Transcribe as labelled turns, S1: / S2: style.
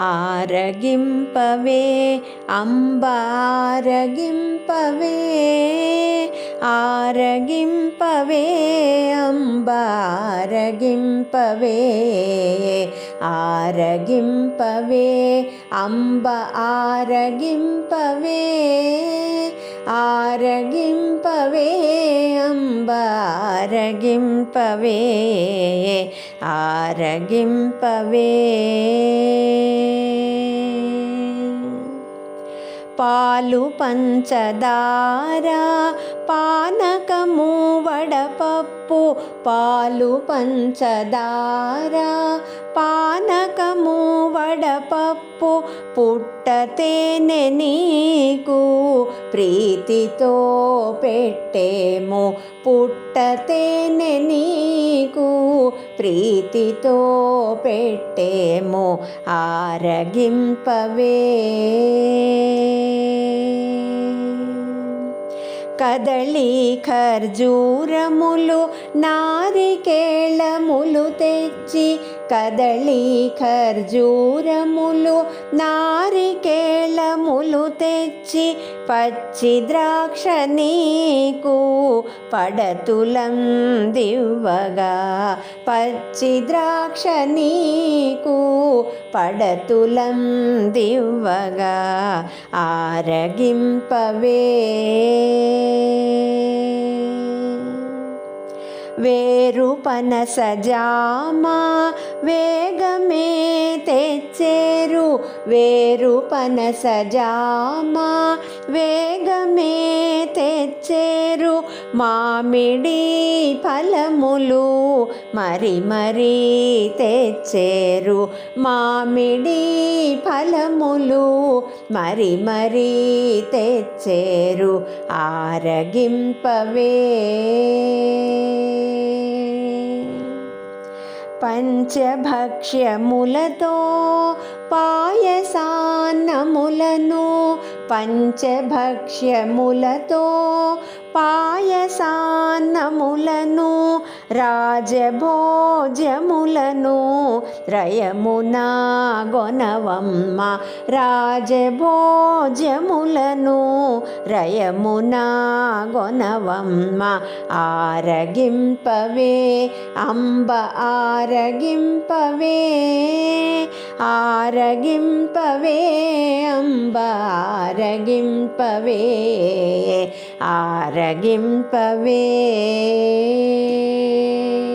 S1: ఆరగింపవే అంబారగింపవే ఆరగింపవే అంబారగింపవే ఆరగింపవే అంబ ఆరగింపవే ఆరగింపవే అంబ ఆరగింపవే ఆరగింపవే. పాలు పంచదార పానకము వడపప్పు పాలు పంచదార పా వడపప్పు పుట్టతేనె నీకు ప్రీతితో పెట్టేము. పుట్టతేనె నీకు ప్రీతితో పెట్టేము. ఆరగింపవే. కదళి ఖర్జూరములు నారికేళములు తెచ్చి కదళి ఖర్జూరములు నారికేళములు తెచ్చి పచ్చి ద్రాక్ష నీకు పడతులం దివ్వగా. పచ్చి ద్రాక్ష నీకు పడతులం దివ్వగా. ఆరగింపవే. వేరు పనసజామా వేగమే తెచ్చేరు. వేరు పనసజామా వేగమే తెచ్చేరు. మామిడి ఫలములు మరి మరి తెచ్చేరు. మామిడి ఫలములు మరి మరి తెచ్చేరు. ఆరగింపవే. పంచభక్ష్యములతో పాయసాన్నములను పంచభక్ష్యములతో పాయసాన్నములను రాజభోజములను రయమునా గొనవమ్మ. రాజభోజములను రయమునా గొనవమ్మ. ఆరగింపవే అంబ ఆరగింపవే ఆరగింపవే అంబ ఆరగింపవే ఆరగింపవే. day.